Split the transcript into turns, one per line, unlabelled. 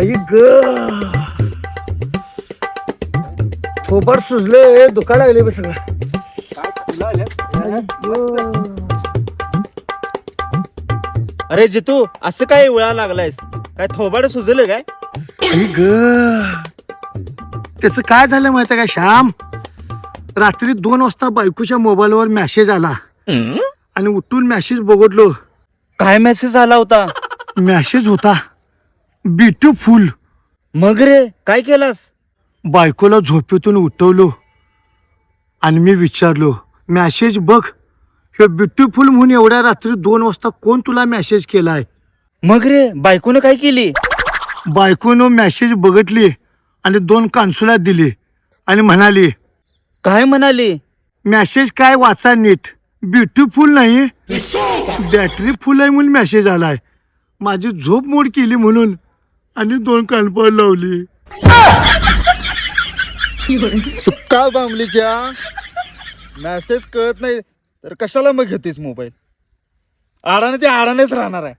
आई ग. थोबाड सुजले दुखायला लागले बे सगळं.
अरे जितू असं काय उळा लागलायस? काय थोबाड सुचलं काय?
ग. त्याचं काय झालं माहिती का श्याम? रात्री दोन वाजता बायकोच्या मोबाईलवर मेसेज आला. आणि उठून मेसेज बघडलो
काय मेसेज आला होता?
मेसेज होता. ब्युटिफुल
मग रे काय केलास?
बायकोला झोपेतून उठवलो. आणि मी विचारलो मॅसेज बघ हे ब्युटिफुल म्हणून एवढ्या रात्री दोन वाजता कोण तुला मॅसेज केलाय?
मग रे बायकोनं काय केली?
बायकोनं मॅसेज बघितली आणि दोन कान्सुला दिली आणि म्हणाली
काय म्हणाली?
मॅसेज काय वाचा नीट. ब्युटिफुल नाही बॅटरी फुल आहे म्हणून मॅसेज आलाय. माझी झोप मोड केली म्हणून. आणि दोन कानपड लावली.
सुक्का बांबलीच्या मेसेज कळत नाही. तर कशाला मग घेतेस मोबाईल आडाने ते आडानेच राहणार आहे.